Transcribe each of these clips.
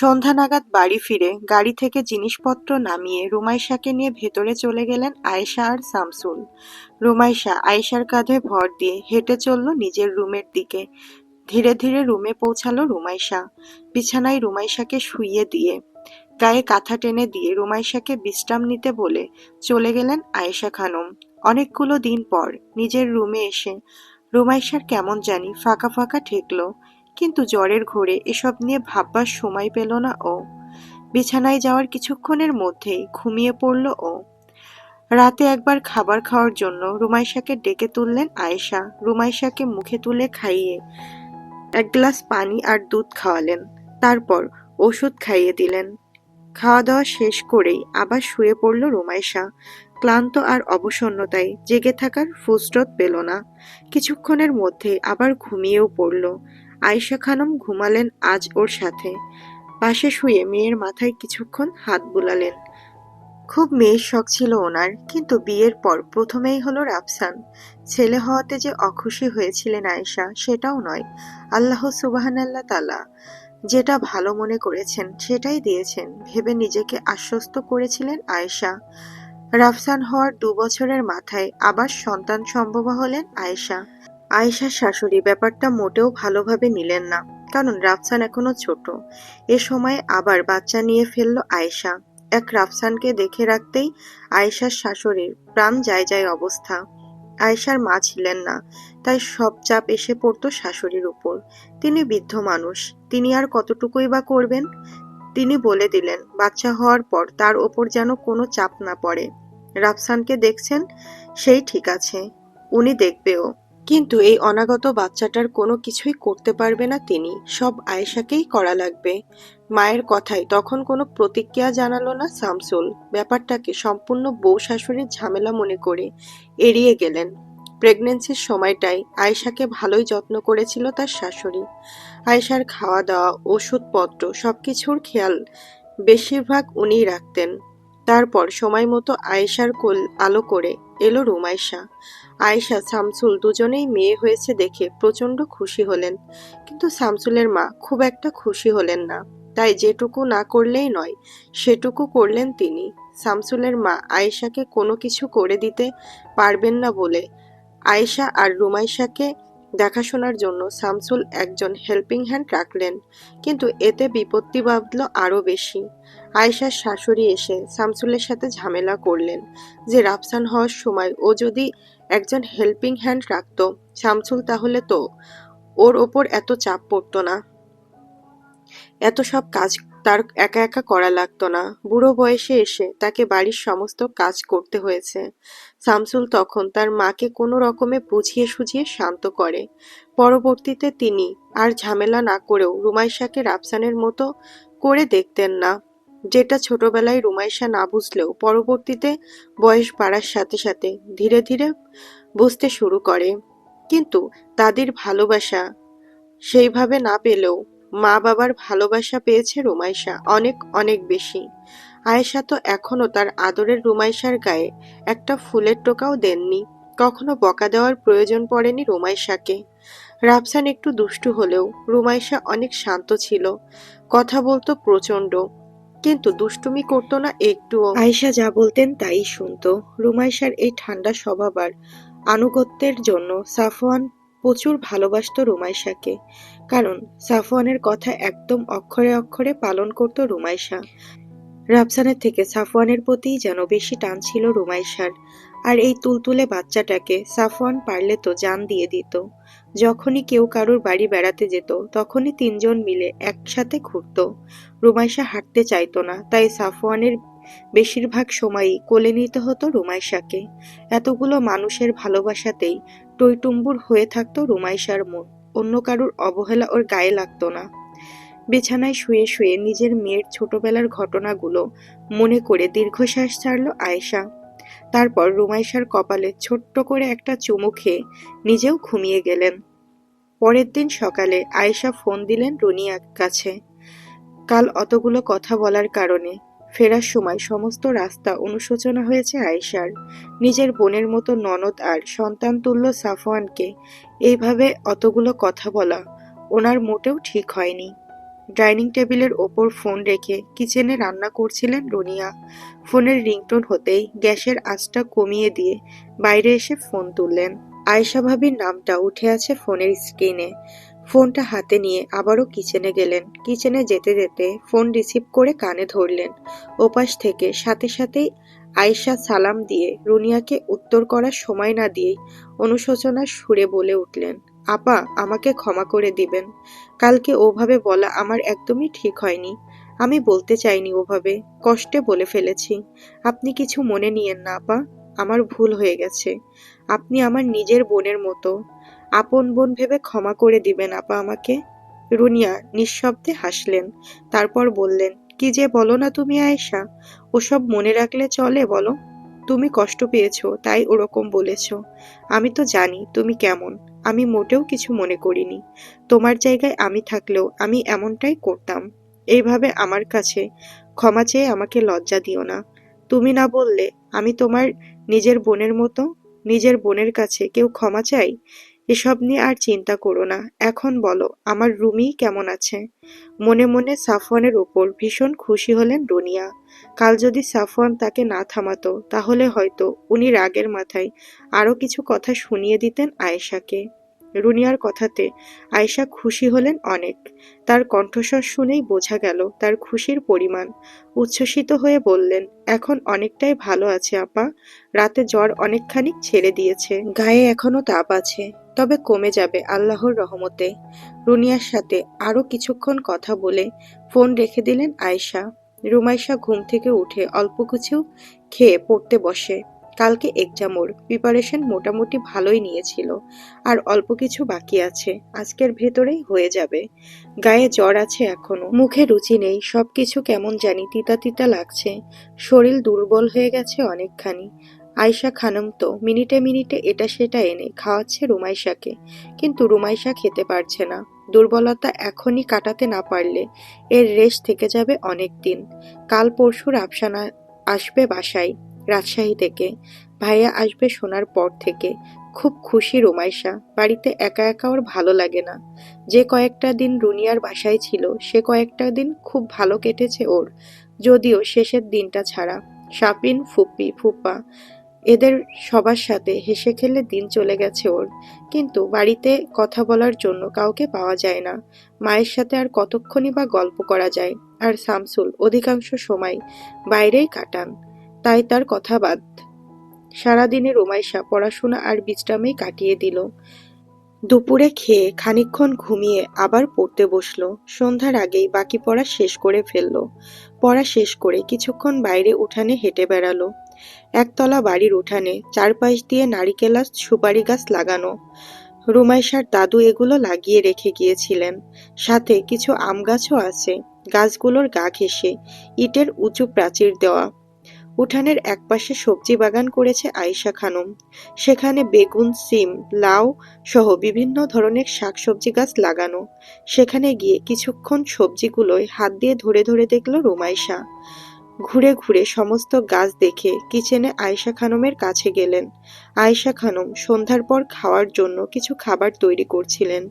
সন্ধ্যা নাগাদ বাড়ি ফিরে গাড়ি থেকে জিনিসপত্র নামিয়ে রুমাইশাকে নিয়ে ভেতরে চলে গেলেন আয়েশা আর শামসুল। রুমাইশা আয়েশার কাঁধে ভর দিয়ে হেঁটে চলল নিজের রুমের দিকে। ধীরে ধীরে রুমে পৌঁছালো রুমাইশা। বিছানায় রুমাইশাকে শুইয়ে দিয়ে, গায়ে কাঁথা টেনে দিয়ে রুমাইশাকে বিশ্রাম নিতে বলে চলে গেলেন আয়েশা খানম। অনেকগুলো দিন পর নিজের রুমে এসে রুমাইশার কেমন জানি ফাঁকা ফাঁকা ঠেকলো। কিন্তু জ্বরের ঘোরে এসব নিয়ে ভাববার সময় পেল না ও। বিছানায় যাওয়ার কিছুক্ষণের মধ্যেই ঘুমিয়ে পড়ল ও। রাতে একবার খাবার খাওয়ার জন্য রুমাইশাকে ডেকে তুললেন আয়েশা। রুমাইশাকে মুখে তুলে খাইয়ে এক গ্লাস পানি আর দুধ খাওয়ালেন। তারপর ওষুধ খাইয়ে দিলেন। খাওয়া দাওয়া শেষ করেই আবার শুয়ে পড়ল রুমাইশা। ক্লান্ত আর অবসন্নতায় জেগে থাকার ফুসরত পেল না। কিছুক্ষণের মধ্যে আবার ঘুমিয়েও পড়ল। আয়েশা খানম ঘুমালেন আজ ওর সাথে। পাশে শুয়ে মেয়ের মাথায় কিছুক্ষণ হাত বুলালেন। খুব মেয়ের শখ ছিল ওনার, কিন্তু বিয়ের পর প্রথমেই হলো রাফসান। ছেলে হওয়াতে যে অখুশি হয়েছিলেন আয়েশা, সেটাও নয়। আল্লাহ সুবাহানাল্লাহ তালা যেটা ভালো মনে করেছেন, সেটাই দিয়েছেন। ভেবে নিজেকে আশ্বস্ত করেছিলেন আয়েশা। রাফসান হওয়ার দু বছরের মাথায় আবার সন্তান সম্ভব হলেন আয়েশা। আয়েশার শাশুড়ি ব্যাপারটা মোটেও ভালোভাবে নিলেন না, কারণ রাফসান এখনও ছোট। এ সময় আবার বাচ্চা নিয়ে ফেলল আয়েশা। এক রাফসানকে দেখে রাখতেই আয়েশার শাশুড়ির প্রাণ যায় যায় অবস্থা। আয়েশার মা ছিলেন না, তাই সব চাপ এসে পড়তো শাশুড়ির উপর। তিনি বৃদ্ধ মানুষ, তিনি আর কতটুকুই বা করবেন? তিনি বলে দিলেন, বাচ্চা হওয়ার পর তার ওপর যেন কোনো চাপ না পড়ে। রাফসানকে দেখছেন, সেই ঠিক আছে, উনি দেখবেও কিন্তু এই অনাগত বাচ্চাটার কোনো কিছুই করতে পারবে না তিনি। সব আয়েশাকেই করা লাগবে। মায়ের কথায় তখন কোনো প্রতিক্রিয়া জানালো না শামসুল ব্যাপারটাকে সম্পূর্ণ বউ শাশুড়ির ঝামেলা মনে করে এড়িয়ে গেলেন। প্রেগনেন্সির সময়টায় আয়েশাকে ভালোই যত্ন করেছিল তার শাশুড়ি। আয়েশার খাওয়া দাওয়া ওষুধপত্র সবকিছুর খেয়াল বেশিরভাগ উনিই রাখতেন। তারপর সময় মতো আয়েশার কোল আলো করে এলো রুমাইশা আয়েশা শামসুল দুজনেই মেয়ে হয়েছে দেখে প্রচণ্ড খুশি হলেন। কিন্তু শামসুলের মা খুব একটা খুশি হলেন না। তাই যেটুকু না করলেই নয়, সেটুকু করলেন তিনি। শামসুলের মা আয়েশাকে কোনো কিছু করে দিতে পারবেন না বলে আয়েশা আর রুমাইশাকে দেখাশোনার জন্য শামসুল একজন হেল্পিং হ্যান্ড রাখলেন। কিন্তু এতে বিপত্তি বাঁধল আরও বেশি। আয়েশার শাশুড়ি এসে শামসুলের সাথে ঝামেলা করলেন যে, রাফসান হওয়ার সময় ও যদি একজন হেল্পিং হ্যান্ড রাখতো। শামসুল তাহলে তো ওর ওপর এত চাপ পড়তো না। এত সব কাজ তার একা একা করা লাগতো না। বুড়ো বয়সে এসে তাকে বাড়ির সমস্ত কাজ করতে হয়েছে। শামসুল তখন তার মাকে কোনো রকমে বুঝিয়ে সুঝিয়ে শান্ত করে। পরবর্তীতে তিনি আর ঝামেলা না করেও রুমাইশাকে রাফসানের মতো করে দেখতেন না। যেটা ছোটবেলায় রুমাইশা না বুঝলেও পরবর্তীতে বয়স বাড়ার সাথে সাথে ধীরে ধীরে বুঝতে শুরু করে। কিন্তু তাদের ভালোবাসা সেইভাবে না পেলেও মা বাবার ভালোবাসা পেয়েছে রুমাইশা অনেক অনেক বেশি। আয়েশা তো এখনও তার আদরের রুমাইশার গায়ে একটা ফুলের টোকাও দেননি। কখনো বকা দেওয়ার প্রয়োজন পড়েনি রুমাইশাকে। রাফসান একটু দুষ্টু হলেও রুমাইশা অনেক শান্ত ছিল। কথা বলতো প্রচণ্ড কিন্তু দুষ্টুমি করতো না একটুও। আয়েশা যা বলতেন তাই শুনতো। রুমাইশার এই ঠান্ডা স্বভাব আর আনুগত্যের জন্য সাফওয়ান প্রচুর ভালোবাসত রুমাইশাকে কারণ সাফওয়ানের কথা একদম অক্ষরে অক্ষরে পালন করত রুমাইশা রাফসানের থেকে সাফওয়ানের প্রতিই যেন বেশি টান ছিল রুমাইশার আর এই তুলতুলে বাচ্চাটাকে সাফওয়ান পারলে তো জান দিয়ে দিত। যখনই কেউ কারুর বাড়ি বেড়াতে যেত, তখনই তিনজন মিলে একসাথে ঘুরত। রুমাইশা হাঁটতে চাইতো না, তাই সাফওয়ানের বেশিরভাগ সময়ই কোলে নিতে হতো রুমাইশাকে। এতগুলো মানুষের ভালোবাসাতেই টইটুম্বুর হয়ে থাকতো রুমাইশার মন, অন্য কারুর অবহেলা ওর গায়ে লাগতো না। বিছানায় শুয়ে শুয়ে নিজের মেয়ের ছোটবেলার ঘটনাগুলো মনে করে দীর্ঘশ্বাস ছাড়ল আয়েশা। তারপর রুমাইশার কপালে ছোট্ট করে একটা চুমু খেয়ে নিজেও ঘুমিয়ে গেলেন। পরের দিন সকালে আয়েশা ফোন দিলেন রুনিয়ার কাছে। কাল অতগুলো কথা বলার কারণে ফেরার সময় সমস্ত রাস্তা অনুশোচনা হয়েছে আয়েশার। নিজের বোনের মতো ননদ আর সন্তান তুল্য সাফওয়ানকে এইভাবে অতগুলো কথা বলা ওনার মোটেও ঠিক হয়নি। ডাইনিং টেবিলের ওপর ফোন রেখে কিচেনে রান্না করছিলেন রুনিয়া। ফোনের রিংটোন হতেই গ্যাসের আঁচটা কমিয়ে দিয়ে বাইরে এসে ফোন তুললেন। আয়েশা ভাবির নামটা উঠে আছে ফোনের স্ক্রিনে। ফোনটা হাতে নিয়ে আবারও কিচেনে গেলেন। কিচেনে যেতে যেতে ফোন রিসিভ করে কানে ধরলেন। ওপাশ থেকে সাথে সাথেই আয়েশা সালাম দিয়ে রুনিয়াকে উত্তর করার সময় না দিয়েই অনুশোচনার সুরে বলে উঠলেন আপা, আমাকে ক্ষমা করে দিবেন। কালকে ওভাবে বলা আমার একদমই ঠিক হয়নি। আমি বলতে চাইনি ওভাবে, কষ্টে বলে ফেলেছি। আপনি কিছু মনে নিয়েন না আপা, আমার ভুল হয়ে গেছে। আপনি আমার নিজের বোনের মতো। আপন বোন ভেবে ক্ষমা করে দিবেন আপা আমাকে। রুনিয়া নিঃশব্দে হাসলেন, তারপর বললেন, কি যে বলো না তুমি আয়েশা? ওসব মনে রাখলে চলে বলো। তুমি কষ্ট পেয়েছ, তাই ওরকম বলেছ। আমি তো জানি তুমি কেমন। আমি মোটেও কিছু মনে করিনি। তোমার জায়গায় আমি থাকলেও আমি এমনটাই করতাম। এইভাবে আমার কাছে ক্ষমা চেয়ে আমাকে লজ্জা দিও না। তুমি না বললে আমি তোমার নিজের বোনের মতো, নিজের বোনের কাছে কেউ ক্ষমা চাই? এসব নিয়ে আর চিন্তা করো না। এখন বলো, আমার রুমি কেমন আছে? মনে মনে সাফওয়ানের ওপর ভীষণ খুশি হলেন রুনিয়া। কাল যদি সাফওয়ান তাকে না থামাতো, তাহলে হয়তো উনি রাগের মাথায় আরও কিছু কথা শুনিয়ে দিতেন আয়েশাকে। রুনিয়ার কথাতে আয়েশা খুশি হলেন অনেক। তার কণ্ঠস্বর শুনেই বোঝা গেল তার খুশির পরিমাণ। উচ্ছ্বসিত হয়ে বললেন, এখন অনেকটাই ভালো আছে, আপা। রাতে জ্বর অনেকখানি ছেড়ে দিয়েছে। গায়ে এখনও তাপ আছে। তবে কমে যাবে আল্লাহর রহমতে। রুনিয়ার সাথে আরও কিছুক্ষণ কথা বলে ফোন রেখে দিলেন আয়েশা। রুমাইশা ঘুম থেকে উঠে অল্প কিছু খেয়ে পড়তে বসে। কালকে এক্সাম ওর প্রিপারেশন মোটামুটি ভালোই নিয়েছিল, আর অল্প কিছু বাকি আছে, আজকের ভেতরেই হয়ে যাবে। গায়ে জ্বর আছে এখনও। মুখে রুচি নেই, সবকিছু কেমন জানি তিতা তিতা লাগছে। শরীর দুর্বল হয়ে গেছে অনেকখানি। আয়শা খানম তো মিনিটে মিনিটে এটা সেটা এনে খাওয়াচ্ছে রুমাইশাকে। কিন্তু রুমাইশা খেতে পারছে না। দুর্বলতা এখনই কাটাতে না পারলে এর রেশ থেকে যাবে অনেক দিন। কাল পরশুর আফসানা আসবে বাসায়, রাজশাহী থেকে। ভাইয়া আসবে শোনার পর থেকে। খুব খুশি রুমাইশা, বাড়িতে একা একা ওর ভালো লাগে না। যে কয়েকটা দিন রুনিয়ার বাসায় ছিল, সে কয়েকটা দিন খুব ভালো কেটেছে ওর। যদিও শেষের দিনটা ছাড়া। সাপিন ফুপি, ফুপা এদের সবার সাথে হেসে খেলে দিন চলে গেছে ওর। কিন্তু বাড়িতে কথা বলার জন্য কাউকে পাওয়া যায় না। মায়ের সাথে আর কতক্ষণই বা গল্প করা যায়? আর শামসুল অধিকাংশ সময় বাইরেই কাটান। তাই তার কথা বাদ। সারাদিনে রোমাইশা, পড়াশোনা আর বিশ্রামেই কাটিয়ে দিল। দুপুরে খেয়ে খানিকক্ষণ ঘুমিয়ে আবার পড়তে বসল। সন্ধ্যার আগেই বাকি পড়া শেষ করে ফেলল। পড়া শেষ করে কিছুক্ষণ বাইরে উঠানে হেঁটে বেড়ালো। একতলা বাড়ির উঠানে চারপাশ দিয়ে নারিকেল সুপারি গাছ লাগানো। রুমাইশার দাদু এগুলো লাগিয়ে রেখে গিয়েছিলেন। সাথে কিছু আম গাছও আছে। গাছগুলোর গা ঘেঁষে ইটের উঁচু প্রাচীর দেওয়া। উঠানের একপাশে সবজি বাগান করেছে আয়েশা খানম। সেখানে বেগুন, সিম, লাউ সহ বিভিন্ন ধরনের শাকসবজি গাছ লাগানো। সেখানে গিয়ে কিছুক্ষণ সবজিগুলোয় হাত দিয়ে ধরে ধরে দেখল রুমাইশা। ঘুরে ঘুরে সমস্ত গাছ দেখে কিচেনে আয়েশা খানমের কাছে গেলেন। আয়েশা খানম সন্ধ্যার পর খাওয়ার জন্য কিছু খাবার তৈরি করছিলেন।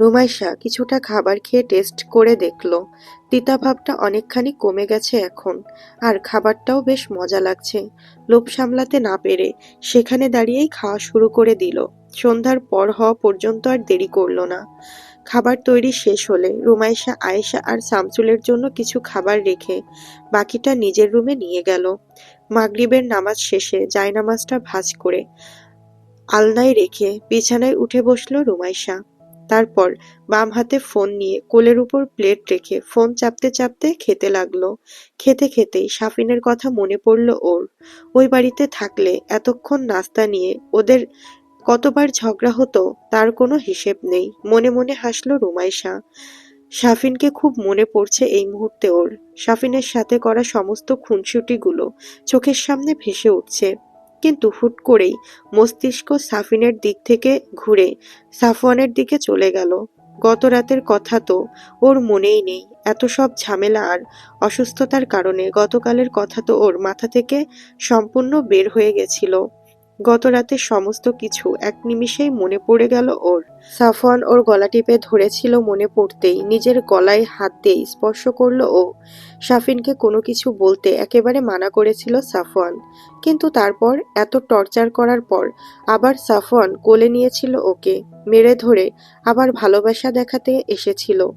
রুমাইশা কিছুটা খাবার খেয়ে টেস্ট করে দেখল। তিতা ভাবটা অনেকখানি কমে গেছে এখন, আর খাবারটাও বেশ মজা লাগছে। লোভ সামলাতে না পেরে সেখানে দাঁড়িয়েই খাওয়া শুরু করে দিল। সন্ধ্যার পর হওয়া পর্যন্ত আর দেরি করল না। খাবার তৈরি শেষ হলে রুমাইশা আয়েশা আর শামসুলের জন্য কিছু খাবার রেখে বাকিটা নিজের রুমে নিয়ে গেল। মাগরিবের নামাজ শেষে জায়নামাজটা ভাজ করে আলনায় রেখে বিছানায় উঠে বসল রুমাইশা তারপর বাম হাতে ফোন নিয়ে কোলের উপর প্লেট রেখে ফোন চাপতে চাপতে খেতে লাগল। খেতে খেতেই সাফিনের কথা মনে পড়ল ওর। ওই বাড়িতে থাকলে এতক্ষণ নাস্তা নিয়ে ওদের কতবার ঝগড়া হতো, তার কোনো হিসেব নেই। মনে মনে হাসলো রুমাইশা। সাফিনকে খুব মনে পড়ছে এই মুহূর্তে ওর। সাফিনের সাথে করা সমস্ত খুনসুটিগুলো চোখের সামনে ভেসে উঠছে। কিন্তু হুট করেই মস্তিষ্ক সাফিনের দিক থেকে ঘুরে সাফওয়ানের দিকে চলে গেল। গত রাতের কথা তো ওর মনেই নেই। এত সব ঝামেলা আর অসুস্থতার কারণে গতকালের কথা তো ওর মাথা থেকে সম্পূর্ণ বের হয়ে গেছিল। গত রাতের সমস্ত কিছু এক নিমিষেই মনে পড়ে গেল ওর। সাফওয়ান ওর গলা টিপে ধরেছিল মনে পড়তেই, নিজের গলায় হাত দিয়ে স্পর্শ করল ও। সাফিনকে কোনো কিছু বলতে একেবারে মানা করেছিল সাফওয়ান। কিন্তু তারপর এত টর্চার করার পর আবার সাফওয়ান কোলে নিয়েছিল ওকে, মেরে ধরে আবার ভালোবাসা দেখাতে এসেছিল।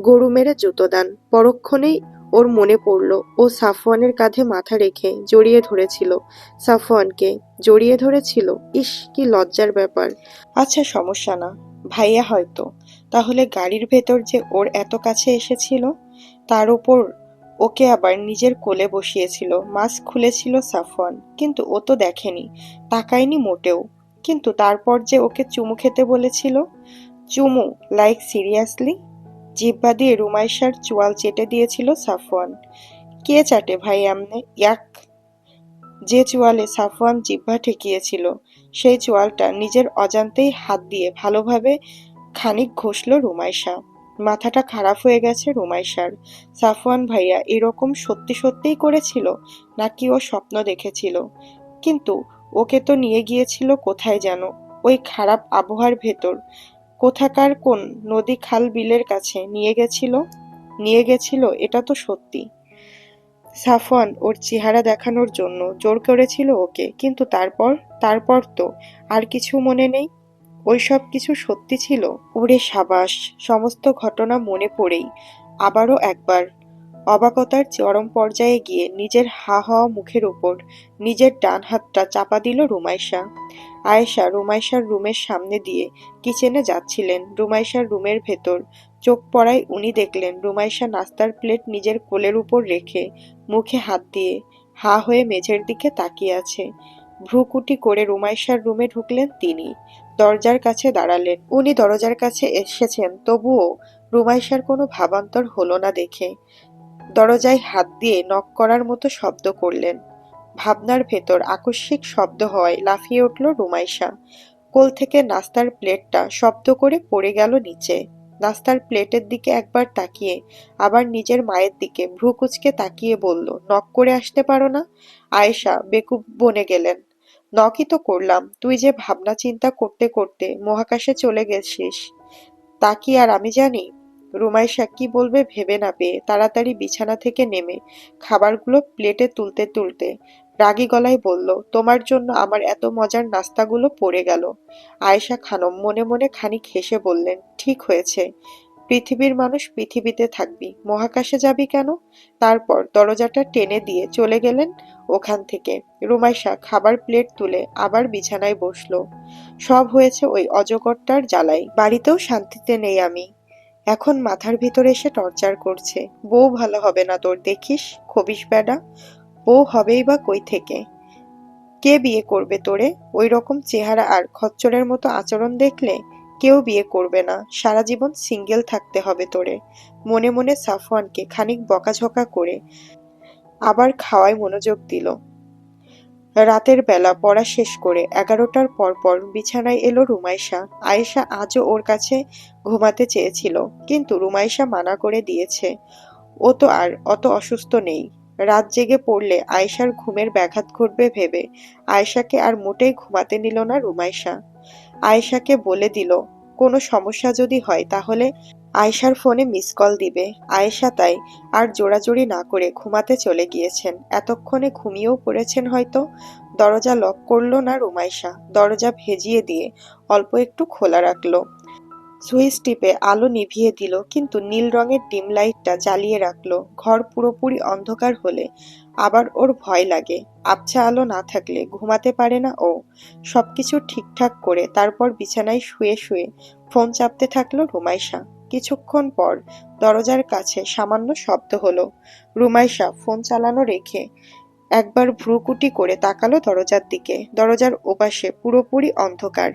গরু মেরে জুতো দান, পরক্ষণেই ওর মনে পড়ল, ও সাফওয়ানের কাঁধে মাথা রেখে জড়িয়ে ধরেছিল। সাফওয়ানকে জড়িয়ে ধরেছিল? ইস, কি লজ্জার ব্যাপার। আচ্ছা সমস্যা না। ভাইয়া হয়তো। তাহলে গাড়ির ভেতর যে ওর এত কাছে এসেছিল? তার উপর ওকে আবার নিজের কোলে বসিয়েছিল, মাস্ক খুলেছিল সাফওয়ান। কিন্তু ও তো দেখেনি, তাকায়নি মোটেও। কিন্তু তারপর যে ওকে চুমু খেতে বলেছিল? চুমু লাইক সিরিয়াসলি জিহ্বা দিয়ে রুমাইশার চোয়াল চেটে দিয়েছিল সাফওয়ান। কে চাটে ভাই আমনে? ইয়াক। যে চোয়ালে সাফওয়ান জিহ্বা ঠেকিয়েছিল, সেই চোয়ালটা নিজের অজান্তেই হাত দিয়ে ভালোভাবে খানিক ঘষল রুমাইশা মাথাটা খারাপ হয়ে গেছে রুমাইশার সাফওয়ান ভাইয়া এরকম সত্যি সত্যিই করেছিল নাকি ও স্বপ্ন দেখেছিল? কিন্তু ওকে তো নিয়ে গিয়েছিল কোথায় যেন? ওই খারাপ আবহাওয়ার ভেতর। কোথাকার কোন নদী খাল বিলের কাছে নিয়ে গেছিল? নিয়ে গেছিল, এটা তো সত্যি। সাফওয়ান ওর চেহারা দেখানোর জন্য জোর করেছিল ওকে, কিন্তু তারপর তারপর তো আর কিছু মনে নেই? ওই সব কিছু সত্যি ছিল? ওরে সাবাস, সমস্ত ঘটনা মনে পড়েই। আবারও একবার অবাকতার চরম পর্যায়ে গিয়ে নিজের হা হওয়া মুখের ওপর নিজের ডান হাতটা চাপা দিল রুমাইশা। আয়েশা রুমাইশার রুমের সামনে দিয়ে কিচেনে যাচ্ছিলেন। রুমাইশার রুমের ভেতর চোখ পড়ায় উনি দেখলেন রুমাইশা নাস্তার প্লেট নিজের কোলের উপর রেখে মুখে হাত দিয়ে হা হয়ে মেঝের দিকে তাকিয়ে আছে। ভ্রুকুটি করে রুমাইশার রুমে ঢুকলেন তিনি। দরজার কাছে দাঁড়ালেন। উনি দরজার কাছে এসেছেন, তবুও রুমাইশার কোনো ভাবান্তর হলো না দেখে। দরজায় হাত দিয়ে নক করার মতো শব্দ করলেন। ভাবনার ভেতর আকস্মিক শব্দ হওয়ায় লাফিয়ে উঠল রুমাইশা। কোল থেকে নাস্তার প্লেটটা শব্দ করে পড়ে গেল নিচে। নাস্তার প্লেটের দিকে একবার তাকিয়ে, আবার নিজের মায়ের দিকে ভ্রু কুচকে তাকিয়ে বলল নক করে আসতে পারো না? আয়েশা বেকুব বনে গেলেন। নকই তো করলাম। তুই যে ভাবনা চিন্তা করতে করতে মহাকাশে চলে গেছিস, তা কি আর আমি জানি? রুমাইশা কি বলবে ভেবে না পেয়ে তাড়াতাড়ি বিছানা থেকে নেমে খাবারগুলো প্লেটে তুলতে তুলতে রাগী গলায় বলল, তোমার জন্য আমার এত মজার নাস্তাগুলো পড়ে গেল। আয়েশা খানম মনে মনে খানিক হেসে বললেন, ঠিক হয়েছে। পৃথিবীর মানুষ পৃথিবীতে থাকবি। মহাকাশে যাবি কেন? তারপর দরজাটা টেনে দিয়ে চলে গেলেন ওখান থেকে। রুমাইশা খাবার প্লেট তুলে আবার বিছানায় বসল। সব হয়েছে ওই অজগরটার জ্বালাই বাড়িতেও শান্তিতে নেই আমি। এখন মাথার ভিতরে এসে টর্চার করছে। বউ ভালো হবে না তোর, দেখিস? খবিস বেডা বউ হবেই বা কই থেকে? কে বিয়ে করবে তোরে? ওই রকম চেহারা আর খচ্চরের মতো আচরণ দেখলে কেউ বিয়ে করবে না। সারা জীবন সিঙ্গেল থাকতে হবে তোরে। মনে মনে সাফওয়ানকে খানিক বকাঝকা করে আবার খাওয়ায় মনোযোগ দিল। রাতের বেলা পড়া শেষ করে এগারোটার পর পর বিছানায় এলো রুমাইশা। আয়েশা আজও ওর কাছে ঘুমাতে চেয়েছিল, কিন্তু রুমাইশা মানা করে দিয়েছে, ও তো আর অত অসুস্থ নেই। রাত জেগে পড়লে আয়েশার ঘুমের ব্যাঘাত ঘটবে ভেবে আয়েশাকে আর মোটেই ঘুমাতে নিল না রুমাইশা। আয়েশাকে বলে দিল, কোনো সমস্যা যদি হয় তাহলে আয়েশার ফোনে মিস কল দিবে। আয়েশা তাই আর জোড়াজোড়ি না করে ঘুমাতে চলে গিয়েছেন। এতক্ষণে ঘুমিয়েও পড়েছেন হয়তো? দরজা লক করল না রুমাইশা? দরজা ভেজিয়ে দিয়ে অল্প একটু খোলা রাখল। সুইচ টিপে আলো নিভিয়ে দিল, কিন্তু নীল রঙের ডিম লাইটটা জ্বালিয়ে রাখল। ঘর পুরোপুরি অন্ধকার হলে আবার ওর ভয় লাগে। আবছা আলো না থাকলে ঘুমাতে পারে না ও। সবকিছু ঠিকঠাক করে তারপর বিছানায় শুয়ে শুয়ে ফোন চাপতে থাকল রুমাইশা। কিছুক্ষণ পর দরজার কাছে সামান্য শব্দ হলো। রুমাইশা ফোন চালানো রেখে একবার ভ্রুকুটি করে তাকালো দরজার দিকে। দরজার ওপাশে পুরোপুরি অন্ধকার।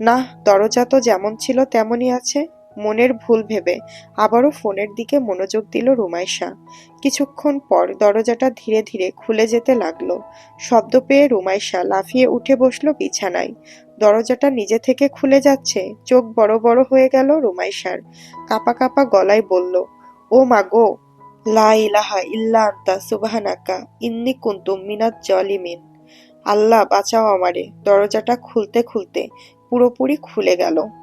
না দরজা তো যেমন ছিল তেমনই আছে। মনের ভুল ভেবে আবারও ফোনের দিকে মনোযোগ দিল রুমাইশা। কিছুক্ষণ পর দরজাটা ধীরে ধীরে খুলে যেতে লাগল। শব্দ পেয়ে রুমাইশা লাফিয়ে উঠে বসল বিছানায়। দরজাটা নিজে থেকে খুলে যাচ্ছে, চোখ বড় বড় হয়ে গেল রুমাইশার। কাপা কাপা গলায় বলল, ও মা গো, লা ইলাহা ইল্লা আন্তা, সুবহানাকা, ইন্নি কুনতু মিনাজ জালিমিন। আল্লাহ বাঁচাও আমারে। দরজাটা খুলতে খুলতে পুরোপুরি খুলে গেল।